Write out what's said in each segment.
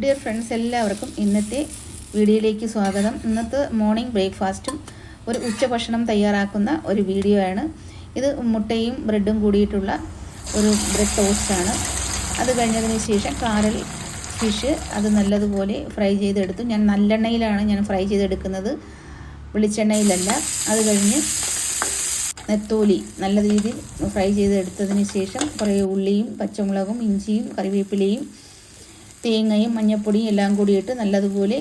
Dear friends എല്ലാവർക്കും ഇന്നത്തെ വീഡിയോയിലേക്ക് സ്വാഗതം. ഇന്നത്തെ മോർണിംഗ് ബ്രേക്ക്ഫാസ്റ്റും ഒരു ഉച്ചഭക്ഷണം തയ്യാറാക്കുന്ന ഒരു വീഡിയോ ആണ്. ഇത് മുട്ടയും ബ്രെഡും കൂടിയിട്ടുള്ള ഒരു ബ്രെഡ് ടോസ്റ്റാണ് അത് കഴിഞ്ഞതിന് ശേഷം കാരൽ ഫിഷ് അത് നല്ലതുപോലെ ഫ്രൈ ചെയ്തെടുത്തു. ഞാൻ നല്ലെണ്ണയിലാണ് ഞാൻ ഫ്രൈ ചെയ്തെടുക്കുന്നത്. വെളിച്ചെണ്ണയിലല്ല. അത് കഴിഞ്ഞ് നെത്തോലി നല്ല രീതിയിൽ ഫ്രൈ ചെയ്തെടുത്തതിന് ശേഷം കുറേ ഉള്ളിയും പച്ചമുളകും ഇഞ്ചിയും കറിവേപ്പിലയും തേങ്ങയും മഞ്ഞൾപ്പൊടിയും എല്ലാം കൂടിയിട്ട് നല്ലതുപോലെ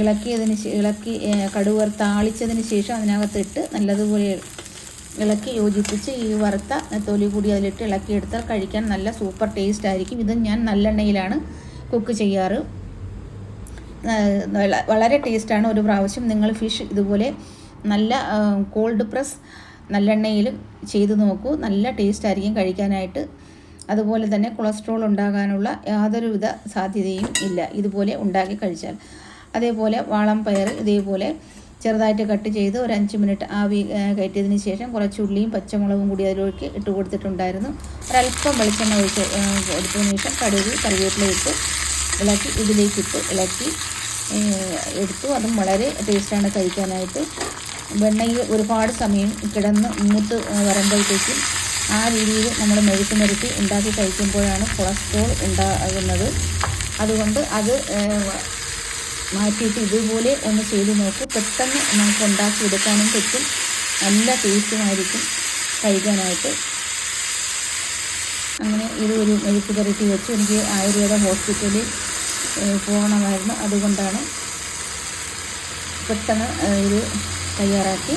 ഇളക്കിയതിന് ഇളക്കി കടുവർ താളിച്ചതിന് ശേഷം അതിനകത്തിട്ട് നല്ലതുപോലെ ഇളക്കി യോജിപ്പിച്ച് ഈ വറുത്ത തൊലി കൂടി അതിലിട്ട് ഇളക്കിയെടുത്താൽ കഴിക്കാൻ നല്ല സൂപ്പർ ടേസ്റ്റ് ആയിരിക്കും. ഇത് ഞാൻ നല്ലെണ്ണയിലാണ് കുക്ക് ചെയ്യാറ്. വളരെ ടേസ്റ്റാണ്. ഒരു പ്രാവശ്യം നിങ്ങൾ ഫിഷ് ഇതുപോലെ നല്ല കോൾഡ് പ്രസ് നല്ലെണ്ണയിൽ ചെയ്ത് നോക്കൂ. നല്ല ടേസ്റ്റ് ആയിരിക്കും കഴിക്കാനായിട്ട്. അതുപോലെ തന്നെ കൊളസ്ട്രോൾ ഉണ്ടാകാനുള്ള യാതൊരുവിധ സാധ്യതയും ഇല്ല. ഇതുപോലെ ഉണ്ടാക്കി കഴിച്ചാൽ. അതേപോലെ വാളം പയർ ഇതേപോലെ ചെറുതായിട്ട് കട്ട് ചെയ്ത് ഒരു അഞ്ച് മിനിറ്റ് ആവി കയറ്റിയതിന് ശേഷം കുറച്ച് ഉള്ളിയും പച്ചമുളകും കൂടി അതിലേക്ക് ഇട്ട് കൊടുത്തിട്ടുണ്ടായിരുന്നു. ഒരല്പം വെളിച്ചെണ്ണ ഒഴിച്ച് എടുത്തതിന് ശേഷം കടുക് കറിവേപ്പില ഇട്ട് ഇളക്കി ഇതിലേക്കിട്ട് ഇളക്കി എടുത്തു. അതും വളരെ ടേസ്റ്റാണ് കഴിക്കാനായിട്ട്. വെണ്ണയിൽ ഒരുപാട് സമയം കിടന്ന് മൂത്ത് വരുമ്പോഴത്തേക്കും ആ രീതിയിൽ നമ്മൾ മെഴുക്ക് നിരത്തി ഉണ്ടാക്കി കഴിക്കുമ്പോഴാണ് കൊളസ്ട്രോൾ ഉണ്ടാകുന്നത്. അതുകൊണ്ട് അത് മാറ്റിയിട്ട് ഇതുപോലെ ഒന്ന് ചെയ്ത് നോക്കൂ. പെട്ടെന്ന് നമുക്ക് ഉണ്ടാക്കിയെടുക്കാനും പറ്റും. നല്ല ടേസ്റ്റുമായിരിക്കും കഴിക്കാനായിട്ട്. അങ്ങനെ ഇത് ഒരു മെഴുക്ക് പുരട്ടി വെച്ച്. എനിക്ക് ആയുർവേദ ഹോസ്പിറ്റലിൽ പോകണമായിരുന്നു. അതുകൊണ്ടാണ് പെട്ടെന്ന് ഇത് തയ്യാറാക്കി.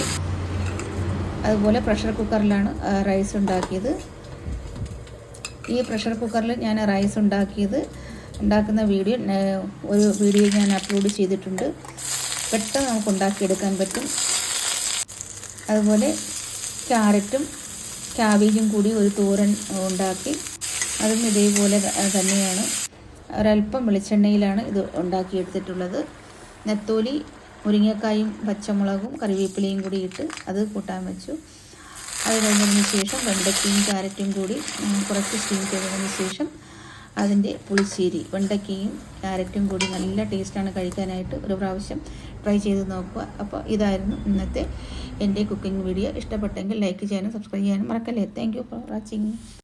അതുപോലെ പ്രഷർ കുക്കറിലാണ് റൈസ് ഉണ്ടാക്കിയത്. ഈ പ്രഷർ കുക്കറിൽ ഞാൻ റൈസ് ഉണ്ടാക്കിയത്. ഉണ്ടാക്കുന്ന വീഡിയോ ഒരു വീഡിയോ ഞാൻ അപ്ലോഡ് ചെയ്തിട്ടുണ്ട്. പെട്ടെന്ന് നമുക്ക് ഉണ്ടാക്കിയെടുക്കാൻ പറ്റും. അതുപോലെ ക്യാരറ്റും ക്യാബേജും കൂടി ഒരു തോരൻ ഉണ്ടാക്കി. അതും ഇതേപോലെ തന്നെയാണ്. ഒരല്പം വെളിച്ചെണ്ണയിലാണ് ഇത് ഉണ്ടാക്കിയെടുത്തിട്ടുള്ളത്. നെത്തോലി മുരിങ്ങക്കായും പച്ചമുളകും കറിവേപ്പിലയും കൂടി ഇട്ട് അത് കൂട്ടാൻ വെച്ചു. അത് കഴിഞ്ഞതിന് ശേഷം വെണ്ടയ്ക്കയും ക്യാരറ്റും കൂടി കുറച്ച് സ്റ്റീം ചെയ്തതിന് ശേഷം അതിന്റെ പുളിശ്ശേരി വെണ്ടയ്ക്കയും ക്യാരറ്റും കൂടി നല്ല ടേസ്റ്റാണ് കഴിക്കാനായിട്ട് ഒരു പ്രാവശ്യം ട്രൈ ചെയ്ത് നോക്കുക. അപ്പോൾ ഇതായിരുന്നു ഇന്നത്തെ എന്റെ കുക്കിംഗ് വീഡിയോ ഇഷ്ടപ്പെട്ടെങ്കിൽ ലൈക്ക് ചെയ്യാനും സബ്സ്ക്രൈബ് ചെയ്യാനും മറക്കല്ലേ. Thank you for watching